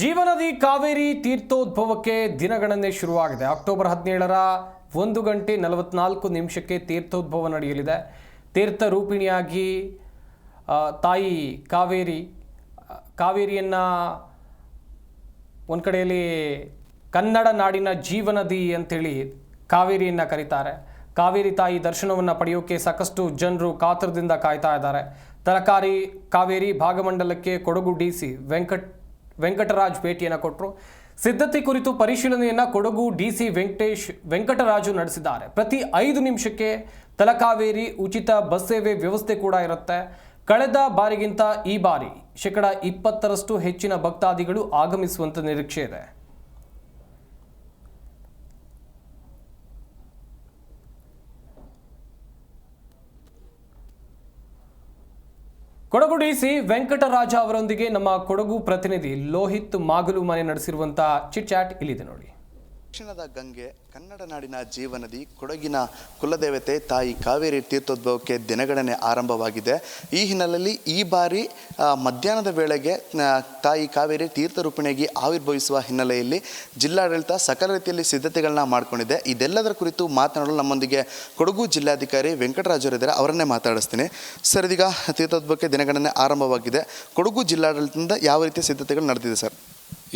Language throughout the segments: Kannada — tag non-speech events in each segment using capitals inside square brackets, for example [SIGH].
ಜೀವನದಿ ಕಾವೇರಿ ತೀರ್ಥೋದ್ಭವಕ್ಕೆ ದಿನಗಣನೆ ಶುರುವಾಗಿದೆ. ಅಕ್ಟೋಬರ್ ಹದಿನೇಳರ ಒಂದು ಗಂಟೆ ನಲವತ್ನಾಲ್ಕು ನಿಮಿಷಕ್ಕೆ ತೀರ್ಥೋದ್ಭವ ನಡೆಯಲಿದೆ. ತೀರ್ಥ ರೂಪಿಣಿಯಾಗಿ ತಾಯಿ ಕಾವೇರಿ ಕಾವೇರಿಯನ್ನು ಒಂದು ಕಡೆಯಲ್ಲಿ ಕನ್ನಡ ನಾಡಿನ ಜೀವನದಿ ಅಂತೇಳಿ ಕಾವೇರಿಯನ್ನು ಕರೀತಾರೆ. ಕಾವೇರಿ ತಾಯಿ ದರ್ಶನವನ್ನು ಪಡೆಯೋಕೆ ಸಾಕಷ್ಟು ಜನರು ಕಾತರದಿಂದ ಕಾಯ್ತಾ ಇದ್ದಾರೆ. ತರಕಾರಿ ಕಾವೇರಿ ಭಾಗಮಂಡಲಕ್ಕೆ ಕೊಡಗು ಡಿ ಸಿ ವೆಂಕಟ್ ವೆಂಕಟರಾಜ್ ಭೇಟಿಯನ್ನು ಕೊಟ್ಟರು ಸಿದ್ಧತೆ ಕುರಿತು ಪರಿಶೀಲನೆಯನ್ನು ಕೊಡಗು ಡಿ ಸಿ ವೆಂಕಟೇಶ್ ವೆಂಕಟರಾಜು ನಡೆಸಿದ್ದಾರೆ. ಪ್ರತಿ ಐದು ನಿಮಿಷಕ್ಕೆ ತಲಕಾವೇರಿ ಉಚಿತ ಬಸ್ ಸೇವೆ ವ್ಯವಸ್ಥೆ ಕೂಡ ಇರುತ್ತೆ. ಕಳೆದ ಬಾರಿಗಿಂತ ಈ ಬಾರಿ ಶೇಕಡ ಇಪ್ಪತ್ತರಷ್ಟು ಹೆಚ್ಚಿನ ಭಕ್ತಾದಿಗಳು ಆಗಮಿಸುವಂತ ನಿರೀಕ್ಷೆ ಇದೆ. ಕೊಡಗು ಡಿಸಿ ವೆಂಕಟರಾಜ ಅವರೊಂದಿಗೆ ನಮ್ಮ ಕೊಡಗು ಪ್ರತಿನಿಧಿ ಲೋಹಿತ್ ಮಾಗಲು ಮನೆ ನಡೆಸಿರುವಂತಹ ಚಿಟ್ ಚಾಟ್ ಇಲ್ಲಿದೆ ನೋಡಿ. ದಕ್ಷಿಣದ ಗಂಗೆ, ಕನ್ನಡ ನಾಡಿನ ಜೀವನದಿ ಕೊಡಗಿನ ಕುಲದೇವತೆ, ತಾಯಿ ಕಾವೇರಿ ತೀರ್ಥೋದ್ಭವಕ್ಕೆ ದಿನಗಣನೆ ಆರಂಭವಾಗಿದೆ. ಈ ಹಿನ್ನೆಲೆಯಲ್ಲಿ ಈ ಬಾರಿ ಮಧ್ಯಾಹ್ನದ ವೇಳೆಗೆ ತಾಯಿ ಕಾವೇರಿ ತೀರ್ಥರೂಪಿಣಿಯಾಗಿ ಆವಿರ್ಭವಿಸುವ ಹಿನ್ನೆಲೆಯಲ್ಲಿ ಜಿಲ್ಲಾಡಳಿತ ಸಕಲ ರೀತಿಯಲ್ಲಿ ಸಿದ್ಧತೆಗಳನ್ನ ಮಾಡಿಕೊಂಡಿದೆ. ಇದೆಲ್ಲದರ ಕುರಿತು ಮಾತನಾಡಲು ನಮ್ಮೊಂದಿಗೆ ಕೊಡಗು ಜಿಲ್ಲಾಧಿಕಾರಿ ವೆಂಕಟರಾಜರಿದ್ದಾರೆ ಅವರನ್ನೇ ಮಾತಾಡಿಸ್ತೀನಿ. ಸರ್, ಇದೀಗ ತೀರ್ಥೋದ್ಭವಕ್ಕೆ ದಿನಗಣನೆ ಆರಂಭವಾಗಿದೆ. ಕೊಡಗು ಜಿಲ್ಲಾಡಳಿತದಿಂದ ಯಾವ ರೀತಿಯ ಸಿದ್ಧತೆಗಳು ನಡೆದಿದೆ ಸರ್?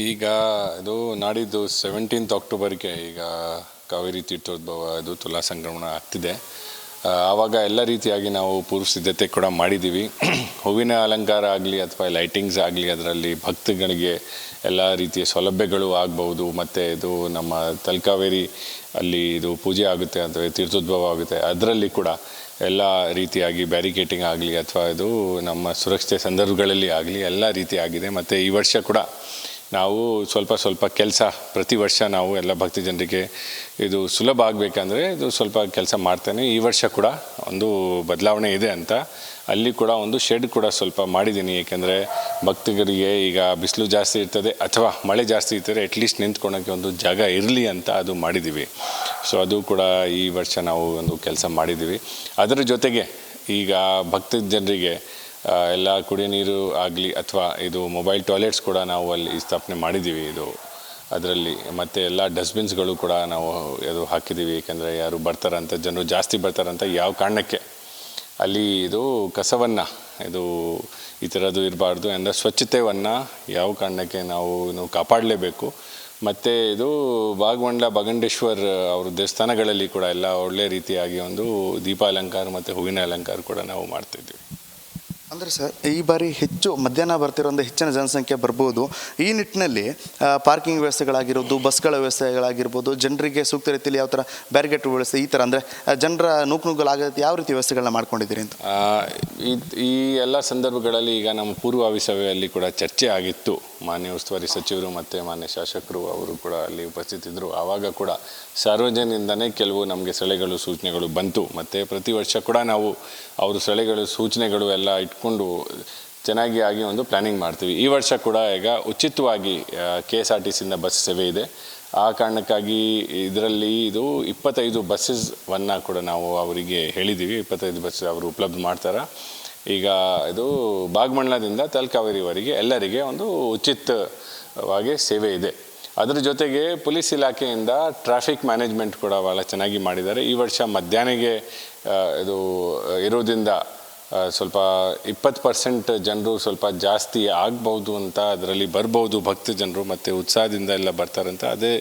ಈಗ ಇದು ನಾಡಿದ್ದು ಸೆವೆಂಟೀನ್ತ್ ಅಕ್ಟೋಬರ್ಗೆ ಈಗ ಕಾವೇರಿ ತೀರ್ಥೋದ್ಭವ, ಇದು ತುಲಾ ಸಂಕ್ರಮಣ ಆಗ್ತಿದೆ. ಆವಾಗ ಎಲ್ಲ ರೀತಿಯಾಗಿ ನಾವು ಪೂರ್ವ ಸಿದ್ಧತೆ ಕೂಡ ಮಾಡಿದ್ದೀವಿ. [CLEARS THROAT] ಹೂವಿನ ಅಲಂಕಾರ ಆಗಲಿ ಅಥವಾ ಲೈಟಿಂಗ್ಸ್ ಆಗಲಿ, ಅದರಲ್ಲಿ ಭಕ್ತಗಳಿಗೆ ಎಲ್ಲ ರೀತಿಯ ಸೌಲಭ್ಯಗಳು ಆಗ್ಬೋದು ಮತ್ತು ಇದು ನಮ್ಮ ತಲಕಾವೇರಿ ಅಲ್ಲಿ ಇದು ಪೂಜೆ ಆಗುತ್ತೆ ಅಥವಾ ತೀರ್ಥೋದ್ಭವ ಆಗುತ್ತೆ. ಅದರಲ್ಲಿ ಕೂಡ ಎಲ್ಲ ರೀತಿಯಾಗಿ ಬ್ಯಾರಿಕೇಟಿಂಗ್ ಆಗಲಿ ಅಥವಾ ಇದು ನಮ್ಮ ಸುರಕ್ಷತೆ ಸಂದರ್ಭಗಳಲ್ಲಿ ಆಗಲಿ ಎಲ್ಲ ರೀತಿಯಾಗಿದೆ. ಮತ್ತು ಈ ವರ್ಷ ಕೂಡ ನಾವು ಸ್ವಲ್ಪ ಸ್ವಲ್ಪ ಕೆಲಸ ಪ್ರತಿ ವರ್ಷ ನಾವು ಎಲ್ಲ ಭಕ್ತಿ ಜನರಿಗೆ ಇದು ಸುಲಭ ಆಗಬೇಕಂದ್ರೆ ಇದು ಸ್ವಲ್ಪ ಕೆಲಸ ಮಾಡ್ತೇನೆ. ಈ ವರ್ಷ ಕೂಡ ಒಂದು ಬದಲಾವಣೆ ಇದೆ ಅಂತ. ಅಲ್ಲಿ ಕೂಡ ಒಂದು ಶೆಡ್ ಕೂಡ ಸ್ವಲ್ಪ ಮಾಡಿದ್ದೀನಿ. ಏಕೆಂದರೆ ಭಕ್ತಿಗರಿಗೆ ಈಗ ಬಿಸಿಲು ಜಾಸ್ತಿ ಇರ್ತದೆ ಅಥವಾ ಮಳೆ ಜಾಸ್ತಿ ಇರ್ತದೆ ಅಟ್ಲೀಸ್ಟ್ ನಿಂತ್ಕೊಳ್ಳೋಕ್ಕೆ ಒಂದು ಜಾಗ ಇರಲಿ ಅಂತ ಅದು ಮಾಡಿದ್ದೀವಿ. ಸೊ ಅದು ಕೂಡ ಈ ವರ್ಷ ನಾವು ಒಂದು ಕೆಲಸ ಮಾಡಿದ್ದೀವಿ. ಅದರ ಜೊತೆಗೆ ಈಗ ಭಕ್ತ ಜನರಿಗೆ ಎಲ್ಲ ಕುಡಿಯೋ ನೀರು ಆಗಲಿ ಅಥವಾ ಇದು ಮೊಬೈಲ್ ಟಾಯ್ಲೆಟ್ಸ್ ಕೂಡ ನಾವು ಅಲ್ಲಿ ಸ್ಥಾಪನೆ ಮಾಡಿದ್ದೀವಿ. ಇದು ಅದರಲ್ಲಿ ಮತ್ತು ಎಲ್ಲ ಡಸ್ಟ್ಬಿನ್ಸ್ಗಳು ಕೂಡ ನಾವು ಅದು ಹಾಕಿದ್ದೀವಿ. ಏಕೆಂದರೆ ಯಾರು ಬರ್ತಾರಂತ, ಜನರು ಜಾಸ್ತಿ ಬರ್ತಾರಂತ ಯಾವ ಕಾರಣಕ್ಕೆ? ಅಲ್ಲಿ ಇದು ಕಸವನ್ನು, ಇದು ಈ ಥರದ್ದು ಇರಬಾರ್ದು ಅಂದರೆ ಸ್ವಚ್ಛತೆಯನ್ನು ಯಾವ ಕಾರಣಕ್ಕೆ ನಾವು ನಾವು ಕಾಪಾಡಲೇಬೇಕು. ಮತ್ತು ಇದು ಬಾಗಮಂಡ್ಲ ಬಗಂಡೇಶ್ವರ್ ಅವ್ರ ದೇವಸ್ಥಾನಗಳಲ್ಲಿ ಕೂಡ ಎಲ್ಲ ಒಳ್ಳೆ ರೀತಿಯಾಗಿ ಒಂದು ದೀಪಾಲಂಕಾರ ಮತ್ತು ಹೂವಿನ ಅಲಂಕಾರ ಕೂಡ ನಾವು ಮಾಡ್ತಿದ್ವಿ ಅಂದರೆ ಸರ್, ಈ ಬಾರಿ ಹೆಚ್ಚು ಮಧ್ಯಾಹ್ನ ಬರ್ತಿರೋಂಥ ಹೆಚ್ಚಿನ ಜನಸಂಖ್ಯೆ ಬರ್ಬೋದು. ಈ ನಿಟ್ಟಿನಲ್ಲಿ ಪಾರ್ಕಿಂಗ್ ವ್ಯವಸ್ಥೆಗಳಾಗಿರ್ಬೋದು ಬಸ್ಗಳ ವ್ಯವಸ್ಥೆಗಳಾಗಿರ್ಬೋದು, ಜನರಿಗೆ ಸೂಕ್ತ ರೀತಿಯಲ್ಲಿ ಯಾವ ಥರ ಬ್ಯಾರಿಗೇಟ್ ವ್ಯವಸ್ಥೆ ಈ ಥರ ಅಂದರೆ ಜನರ ನೂಕುನುಗ್ಗಲಾಗತ್ತೆ ಯಾವ ರೀತಿ ವ್ಯವಸ್ಥೆಗಳನ್ನ ಮಾಡ್ಕೊಂಡಿದ್ದೀರಿ ಅಂತ? ಈ- ಎಲ್ಲ ಸಂದರ್ಭಗಳಲ್ಲಿ ಈಗ ನಮ್ಮ ಸಭೆಯಲ್ಲಿ ಕೂಡ ಚರ್ಚೆ ಆಗಿತ್ತು. ಮಾನ್ಯ ಉಸ್ತುವಾರಿ ಸಚಿವರು ಮತ್ತು ಮಾನ್ಯ ಶಾಸಕರು ಅವರು ಕೂಡ ಅಲ್ಲಿ ಉಪಸ್ಥಿತಿದ್ದರು ಆವಾಗ ಕೂಡ ಸಾರ್ವಜನಿಕರಿಂದನೇ ಕೆಲವು ನಮಗೆ ಸಲಹೆಗಳು, ಸೂಚನೆಗಳು ಬಂತು. ಮತ್ತು ಪ್ರತಿ ವರ್ಷ ಕೂಡ ನಾವು ಅವರು ಸಲಹೆಗಳು, ಸೂಚನೆಗಳು ಎಲ್ಲ ಇಟ್ಕೊಂಡು ಚೆನ್ನಾಗಿ ಆಗಿ ಒಂದು ಪ್ಲ್ಯಾನಿಂಗ್ ಮಾಡ್ತೀವಿ. ಈ ವರ್ಷ ಕೂಡ ಈಗ ಉಚಿತವಾಗಿ ಕೆ ಎಸ್ ಆರ್ ಟಿ ಸಿಯಿಂದ ಬಸ್ ಸೇವೆ ಇದೆ. ಆ ಕಾರಣಕ್ಕಾಗಿ ಇದರಲ್ಲಿ ಇದು ಇಪ್ಪತ್ತೈದು ಬಸ್ಸಸ್ವನ್ನು ಕೂಡ ನಾವು ಅವರಿಗೆ ಹೇಳಿದ್ದೀವಿ ಇಪ್ಪತ್ತೈದು ಬಸ್ ಅವರು ಉಪಲಬ್ಧ ಮಾಡ್ತಾರೆ. ಈಗ ಇದು ಭಾಗಮಂಡಲದಿಂದ ತಲಕಾವೇರಿವರೆಗೆ ಎಲ್ಲರಿಗೆ ಒಂದು ಉಚಿತವಾಗಿ ಸೇವೆ ಇದೆ. ಅದರ ಜೊತೆಗೆ ಪೊಲೀಸ್ ಇಲಾಖೆಯಿಂದ ಟ್ರಾಫಿಕ್ ಮ್ಯಾನೇಜ್ಮೆಂಟ್ ಕೂಡ ಭಾಳ ಚೆನ್ನಾಗಿ ಮಾಡಿದ್ದಾರೆ. ಈ ವರ್ಷ ಮಧ್ಯಾಹ್ನಗೆ ಇದು ಇರೋದ್ರಿಂದ ಸ್ವಲ್ಪ ಇಪ್ಪತ್ತು ಪರ್ಸೆಂಟ್ ಜನರು ಸ್ವಲ್ಪ ಜಾಸ್ತಿ ಆಗ್ಬೋದು ಅಂತ ಅದರಲ್ಲಿ ಬರ್ಬೋದು. ಭಕ್ತ ಜನರು ಮತ್ತು ಉತ್ಸಾಹದಿಂದ ಎಲ್ಲ ಬರ್ತಾರಂತ. ಅದೇ,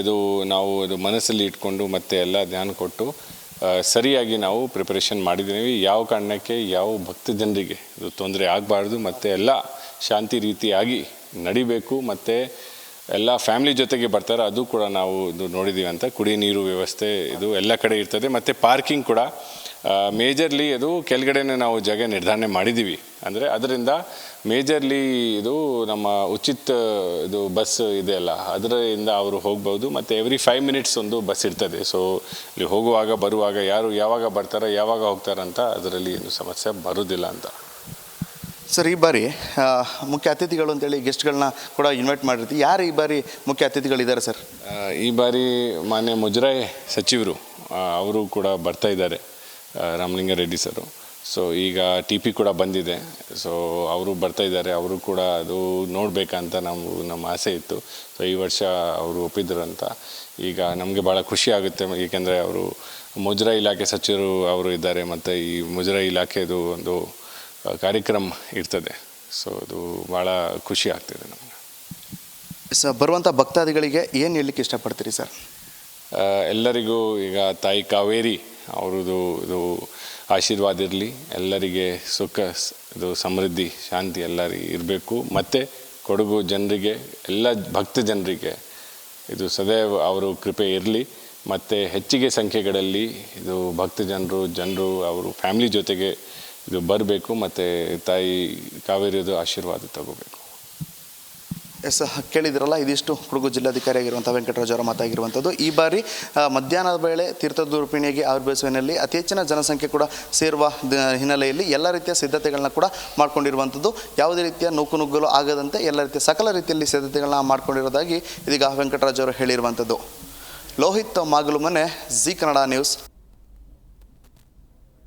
ಇದು ನಾವು ಇದು ಮನಸ್ಸಲ್ಲಿ ಇಟ್ಕೊಂಡು ಮತ್ತೆ ಎಲ್ಲ ಧ್ಯಾನ ಕೊಟ್ಟು ಸರಿಯಾಗಿ ನಾವು ಪ್ರಿಪರೇಷನ್ ಮಾಡಿದ್ದೀವಿ. ಯಾವ ಕಾರಣಕ್ಕೆ? ಯಾವ ಭಕ್ತ ಜನರಿಗೆ? ಇದು ತೊಂದರೆ ಆಗಬಾರ್ದು. ಮತ್ತು ಎಲ್ಲ ಶಾಂತಿ ರೀತಿಯಾಗಿ ನಡಿಬೇಕು. ಮತ್ತು ಎಲ್ಲ ಫ್ಯಾಮಿಲಿ ಜೊತೆಗೆ ಬರ್ತಾರೆ. ಅದು ಕೂಡ ನಾವು ಇದು ನೋಡಿದ್ದೀವಿ ಅಂತ. ಕುಡಿ ನೀರು ವ್ಯವಸ್ಥೆ ಇದು ಎಲ್ಲ ಕಡೆ ಇರ್ತದೆ. ಮತ್ತು ಪಾರ್ಕಿಂಗ್ ಕೂಡ ಮೇಜರ್ಲಿ ಅದು ಕೆಳಗಡೆನೇ ನಾವು ಜಾಗ ನಿರ್ಧಾರಣೆ ಮಾಡಿದ್ದೀವಿ. ಅಂದರೆ ಅದರಿಂದ ಮೇಜರ್ಲಿ ಇದು ನಮ್ಮ ಉಚಿತ ಇದು ಬಸ್ ಇದೆಯಲ್ಲ ಅದರಿಂದ ಅವರು ಹೋಗ್ಬೋದು ಮತ್ತು ಎವ್ರಿ ಫೈವ್ ಮಿನಿಟ್ಸ್ ಒಂದು ಬಸ್ ಇರ್ತದೆ. ಸೊ ಇಲ್ಲಿ ಹೋಗುವಾಗ ಬರುವಾಗ ಯಾರು ಯಾವಾಗ ಬರ್ತಾರೆ ಯಾವಾಗ ಹೋಗ್ತಾರಂತ ಅದರಲ್ಲಿ ಏನು ಸಮಸ್ಯೆ ಬರೋದಿಲ್ಲ ಅಂತ. ಸರ್ ಈ ಬಾರಿ ಮುಖ್ಯ ಅತಿಥಿಗಳು ಅಂತೇಳಿ ಗೆಸ್ಟ್ಗಳನ್ನ ಕೂಡ ಇನ್ವೈಟ್ ಮಾಡಿರ್ತೀವಿ. ಯಾರು ಈ ಬಾರಿ ಮುಖ್ಯ ಅತಿಥಿಗಳಿದ್ದಾರೆ ಸರ್? ಈ ಬಾರಿ ಮಾನ್ಯ ಮುಜರಾಯಿ ಸಚಿವರು ಅವರು ಕೂಡ ಬರ್ತಾ ಇದ್ದಾರೆ. ರಾಮಲಿಂಗಾರೆಡ್ಡಿ ಸರು. ಸೊ ಈಗ ಟಿ ಪಿ ಕೂಡ ಬಂದಿದೆ. ಸೊ ಅವರು ಬರ್ತಾ ಇದ್ದಾರೆ. ಅವರು ಕೂಡ ಅದು ನೋಡಬೇಕಂತ ನಮ್ಮ ನಮ್ಮ ಆಸೆ ಇತ್ತು. ಸೊ ಈ ವರ್ಷ ಅವರು ಒಪ್ಪಿದ್ರು ಅಂತ. ಈಗ ನಮಗೆ ಭಾಳ ಖುಷಿ ಆಗುತ್ತೆ. ಏಕೆಂದರೆ ಅವರು ಮುಜರಾಯಿ ಇಲಾಖೆ ಸಚಿವರು ಅವರು ಇದ್ದಾರೆ. ಮತ್ತು ಈ ಮುಜರಾಯಿ ಇಲಾಖೆದು ಒಂದು ಕಾರ್ಯಕ್ರಮ ಇರ್ತದೆ. ಸೊ ಅದು ಭಾಳ ಖುಷಿ ಆಗ್ತಿದೆ ನಮಗೆ. ಸ ಬರುವಂಥ ಭಕ್ತಾದಿಗಳಿಗೆ ಏನು ಹೇಳಲಿಕ್ಕೆ ಇಷ್ಟಪಡ್ತೀರಿ ಸರ್? ಎಲ್ಲರಿಗೂ ಈಗ ತಾಯಿ ಕಾವೇರಿ ಅವ್ರದ್ದು ಇದು ಆಶೀರ್ವಾದ ಇರಲಿ, ಎಲ್ಲರಿಗೆ ಸುಖ ಇದು ಸಮೃದ್ಧಿ, ಶಾಂತಿ ಎಲ್ಲರಿಗೆ ಇರಬೇಕು. ಮತ್ತು ಕೊಡಗು ಜನರಿಗೆ, ಎಲ್ಲ ಭಕ್ತ ಜನರಿಗೆ ಇದು ಸದೈವ ಅವರು ಕೃಪೆ ಇರಲಿ. ಮತ್ತು ಹೆಚ್ಚಿಗೆ ಸಂಖ್ಯೆಗಳಲ್ಲಿ ಇದು ಭಕ್ತ ಜನರು ಜನರು, ಅವರು ಫ್ಯಾಮ್ಲಿ ಜೊತೆಗೆ ಇದು ಬರಬೇಕು. ಮತ್ತು ತಾಯಿ ಕಾವೇರಿಯದು ಆಶೀರ್ವಾದ ತಗೋಬೇಕು. ಎಸ್ ಕೇಳಿದಿರಲ್ಲ, ಇದಿಷ್ಟು ಕೊಡಗು ಜಿಲ್ಲಾಧಿಕಾರಿಯಾಗಿರುವಂಥ ವೆಂಕಟರಾಜ್ ಅವರ ಮಾತಾಗಿರುವಂಥದ್ದು ಈ ಬಾರಿ ಮಧ್ಯಾಹ್ನದ ವೇಳೆ ತೀರ್ಥದೂರ್ಪಿಣಿಯಾಗಿ ಆವಿರ್ಭವಿಸುವಿನಲ್ಲಿ ಅತಿ ಹೆಚ್ಚಿನ ಜನಸಂಖ್ಯೆ ಕೂಡ ಸೇರುವ ಹಿನ್ನೆಲೆಯಲ್ಲಿ ಎಲ್ಲ ರೀತಿಯ ಸಿದ್ಧತೆಗಳನ್ನ ಕೂಡ ಮಾಡಿಕೊಂಡಿರುವಂಥದ್ದು ಯಾವುದೇ ರೀತಿಯ ನೂಕು ನುಗ್ಗಲು ಆಗದಂತೆ ಎಲ್ಲ ರೀತಿಯ ಸಕಲ ರೀತಿಯಲ್ಲಿ ಸಿದ್ಧತೆಗಳನ್ನ ಮಾಡ್ಕೊಂಡಿರೋದಾಗಿ ಇದೀಗ ವೆಂಕಟರಾಜ್ ಅವರು ಹೇಳಿರುವಂಥದ್ದು ಲೋಹಿತ್ ಮಾಗಲು ಮನೆ, ಜಿ ಕನ್ನಡ ನ್ಯೂಸ್.